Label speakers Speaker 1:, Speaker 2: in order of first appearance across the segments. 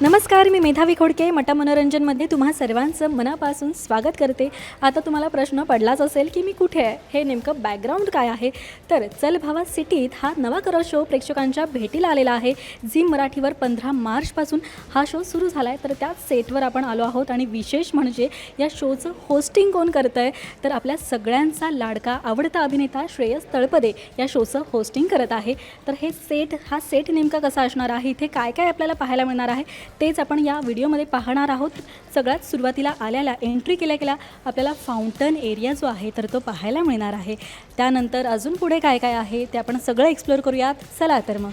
Speaker 1: नमस्कार मी मेधावी खोडके मटा मनोरंजनमध्ये तुम्हा सर्वांचं मनापासून स्वागत करते. आता तुम्हाला प्रश्न पडलाच असेल की मी कुठे आहे? हे नेमकं बॅकग्राऊंड काय आहे? तर चल भावा सिटीत हा नवा करो शो प्रेक्षकांच्या भेटीला आलेला आहे. झी मराठीवर पंधरा मार्चपासून हा शो सुरू झाला आहे तर त्याच सेटवर आपण आलो आहोत आणि विशेष म्हणजे या शोचं होस्टिंग कोण करतं आहे तर आपल्या सगळ्यांचा लाडका आवडता अभिनेता श्रेयस तळपदे या शोचं होस्टिंग करत आहे. तर हे सेट हा सेट नेमका कसा असणार आहे? इथे काय काय आपल्याला पाहायला मिळणार आहे? तेच आपण या व्हिडिओमध्ये पाहणार आहोत. सगळ्यात सुरुवातीला आल्याला एंट्री केल्या केल्या आपल्याला फाउंटन एरिया जो आहे तर तो पाहायला मिळणार आहे. त्यानंतर अजून पुढे काय काय आहे ते आपण सगळं एक्सप्लोअर करूयात. चला तर मग.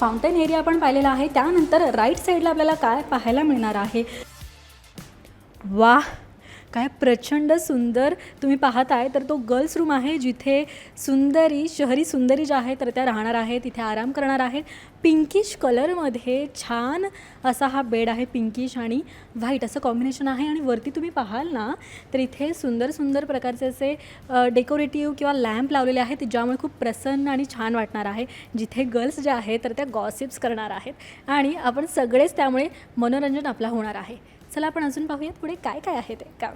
Speaker 1: फाउंटन एरिया आपण पाहिलेला आहे. त्यानंतर राईट साईडला आपल्याला काय पाहायला मिळणार आहे? वा काय प्रचंड सुंदर तुम्ही पाहत आहे तर तो गर्ल्स रूम आहे जिथे सुंदरी शहरी सुंदरी ज्या आहेत तर त्या राहणार आहेत तिथे आराम करणार आहेत. पिंकिश कलरमध्ये छान असा हा बेड आहे पिंकिश आणि व्हाईट असं कॉम्बिनेशन आहे. आणि वरती तुम्ही पाहाल ना तर इथे सुंदर सुंदर प्रकारचे असे डेकोरेटिव्ह किंवा लॅम्प लावलेले आहेत ज्यामुळे खूप प्रसन्न आणि छान वाटणार आहे. जिथे गर्ल्स ज्या आहेत तर त्या गॉसिप्स करणार आहेत. आणि आपण सगळेच त्यामुळे मनोरंजन आपला होणार आहे. चला आपण अजून पाहूयात पुढे काय काय आहे ते काम.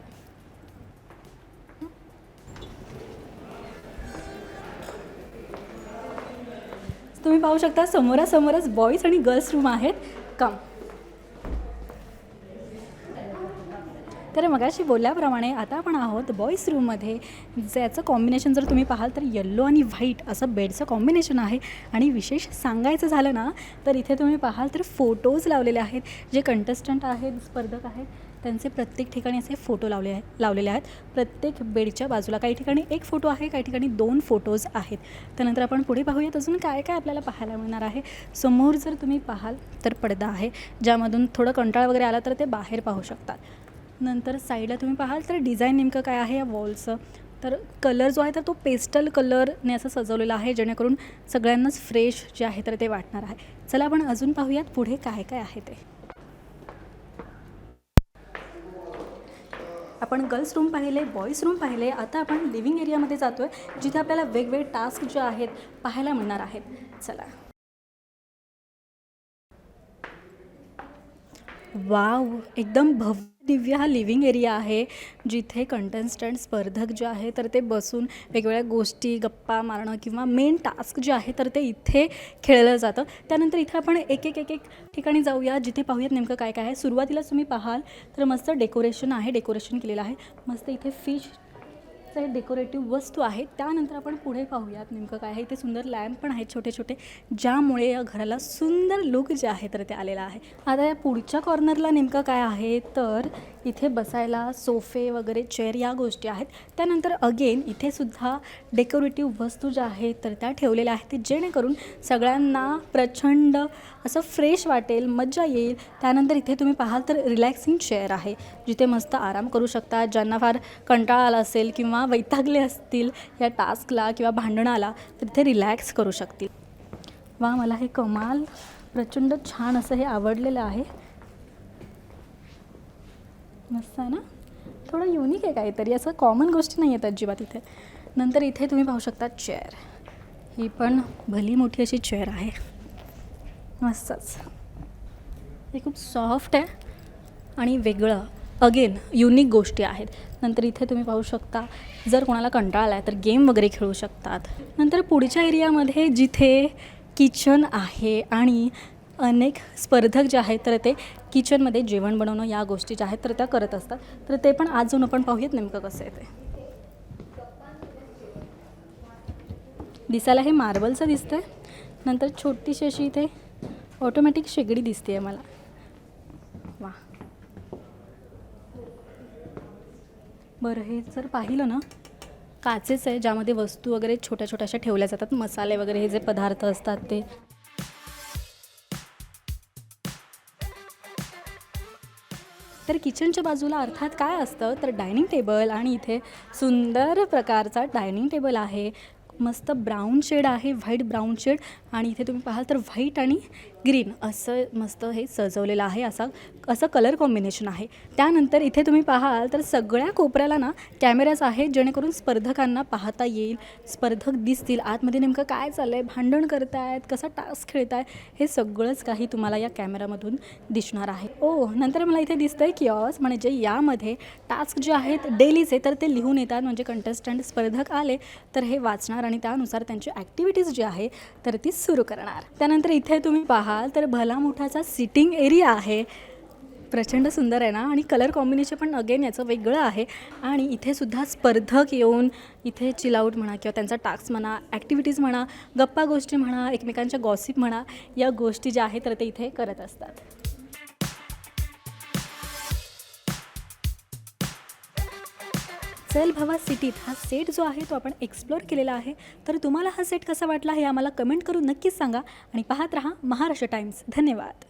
Speaker 1: तुम्ही पाहू शकता समोरासमोरच बॉईज आणि गर्ल्स रूम आहेत. कम तर मगाशी बोलल्याप्रमाणे आता आपण आहोत बॉईज रूममध्ये ज्याचं कॉम्बिनेशन जर तुम्ही पाहाल तर येल्लो आणि व्हाईट असं बेडचं कॉम्बिनेशन आहे. आणि विशेष सांगायचं झालं ना तर इथे तुम्ही पाहाल तर फोटोज लावलेले आहेत. जे कंटेस्टंट आहेत स्पर्धक आहेत त्यांचे प्रत्येक ठिकाणी असे फोटो लावले आहे लावलेले आहेत. प्रत्येक बेडच्या बाजूला काही ठिकाणी एक फोटो आहे काही ठिकाणी दोन फोटोज आहेत. त्यानंतर आपण पुढे पाहूयात अजून काय काय आपल्याला पाहायला मिळणार आहे. समोर जर तुम्ही पाहाल तर पडदा आहे ज्यामधून थोडं कंटाळा वगैरे आला तर ते बाहेर पाहू शकतात. नंतर साईडला तुम्ही पाहाल तर डिझाईन नेमकं काय आहे या वॉलचं तर कलर जो आहे तर तो पेस्टल कलरने असं सजवलेला आहे जेणेकरून सगळ्यांनाच फ्रेश जे आहे तर ते वाटणार आहे. चला आपण अजून पाहूयात पुढे काय काय आहे ते. आपण गर्ल्स रूम पाहिले बॉईज रूम पाहिले. आता आपण लिव्हिंग एरियामध्ये जातो आहे जिथे आपल्याला वेगवेगळे टास्क जे आहेत पाहायला मिळणार आहेत. चला. वाव एकदम भव्य दिव्य हा लिव्हिंग एरिया आहे जिथे कंटेस्टंट स्पर्धक जे आहे तर ते बसून वेगवेगळ्या गोष्टी गप्पा मारणं किंवा मेन टास्क जे आहे तर ते इथे खेळलं जातं. त्यानंतर इथे आपण एक एक एक एक ठिकाणी जाऊया जिथे पाहूयात नेमकं काय काय आहे. सुरुवातीलाच तुम्ही पाहाल तर मस्त डेकोरेशन आहे. डेकोरेशन केलेलं आहे. मस्त इथे फिश चे डेकोरेटिव्ह वस्तू आहेत त्यानंतर आपण पुढे पाहूयात नेमकं काय आहे. इथे सुंदर लॅम्प पण आहेत छोटे छोटे ज्यामुळे या घराला सुंदर लुक जे आहे तर ते आलेला आहे. आता या पुढच्या कॉर्नरला नेमकं काय आहे तर इथे बसायला सोफे वगैरे चेअर या गोष्टी आहेत. त्यानंतर अगेन इथे सुद्धा डेकोरेटिव्ह वस्तू ज्या आहेत तर त्या ठेवलेल्या आहेत जेणेकरून सगळ्यांना प्रचंड असं फ्रेश वाटेल मज्जा येईल. त्यानंतर इथे तुम्ही पाहाल तर रिलॅक्सिंग चेअर आहे जिथे मस्त आराम करू शकता. ज्यांना फार कंटाळा आला असेल किंवा वैतागले असतील या टास्कला किंवा भांडणाला तर ते रिलॅक्स करू शकतील. वा मला हे कमाल प्रचंड छान असं हे आवडलेलं आहे. मस्त आहे ना? थोडं युनिक आहे काहीतरी असं कॉमन गोष्टी नाही आहेत अजिबात इथे. नंतर इथे तुम्ही पाहू शकता चेअर ही पण भली मोठी अशी चेअर आहे. मस्तच. हे खूप सॉफ्ट आहे आणि वेगळं. अगेन युनिक गोष्टी आहेत. नंतर इथे तुम्ही पाहू शकता जर कोणाला कंटाळा आहे तर गेम वगैरे खेळू शकतात. नंतर पुढच्या एरियामध्ये जिथे किचन आहे आणि अनेक स्पर्धक जे आहेत तर ते किचनमध्ये जेवण बनवणं या गोष्टी ज्या आहेत तर त्या करत असतात. तर ते पण आज जाऊन आपण पाहूयात नेमकं कसं आहे ते. दिसायला हे मार्बलचं दिसतं आहे नंतर छोटीशी अशी इथे ऑटोमॅटिक शेगडी दिसते आहे मला वा बरं हे जर पाहिलं ना काचेच आहे ज्यामध्ये वस्तू वगैरे छोट्या छोट्याशा ठेवल्या जातात मसाले वगैरे हे जे पदार्थ असतात ते. तर किचनच्या बाजूला अर्थात काय असतं? तर डायनिंग टेबल आणि इथे सुंदर प्रकारचा डायनिंग टेबल आहे. मस्त ब्राऊन शेड आहे व्हाईट ब्राऊन शेड आणि इथे तुम्ही पाहाल तर व्हाईट आणि ग्रीन असं मस्त हे सजवलेलं आहे असा असं कलर कॉम्बिनेशन आहे. त्यानंतर इथे तुम्ही पाहाल तर सगळ्या कोपऱ्याला ना कॅमेराज आहेत जेणेकरून स्पर्धकांना पाहता येईल स्पर्धक दिसतील आतमध्ये नेमकं काय चाललं आहे भांडण करतायत कसा टास्क खेळताय हे सगळंच काही तुम्हाला या कॅमेरामधून दिसणार आहे. ओ नंतर मला इथे दिसतं आहे की किऑस म्हणजे यामध्ये टास्क जे आहेत डेलीचे तर ते लिहून येतात. म्हणजे कंटेस्टंट स्पर्धक आले तर हे वाचणार आणि त्यानुसार त्यांची ॲक्टिव्हिटीज जी आहे तर ती सुरू करणार. त्यानंतर इथे तुम्ही पाहा पाहाल तर भला मोठाचा सिटिंग एरिया आहे. प्रचंड सुंदर आहे ना? आणि कलर कॉम्बिनेशन पण अगेन याचं वेगळं आहे. आणि इथेसुद्धा स्पर्धक येऊन इथे चिलआउट म्हणा किंवा त्यांचा टास्क म्हणा ॲक्टिव्हिटीज म्हणा गप्पा गोष्टी म्हणा एकमेकांच्या गॉसिप म्हणा या गोष्टी ज्या आहेत तर ते इथे करत असतात. चल भवा सिटीत. हा सेट जो आहे तो आपण एक्सप्लोअर केलेला आहे. तर तुम्हाला हा सेट कसा वाटला हे आम्हाला कमेंट करून नक्कीच सांगा. आणि पाहत रहा महाराष्ट्र टाइम्स धन्यवाद.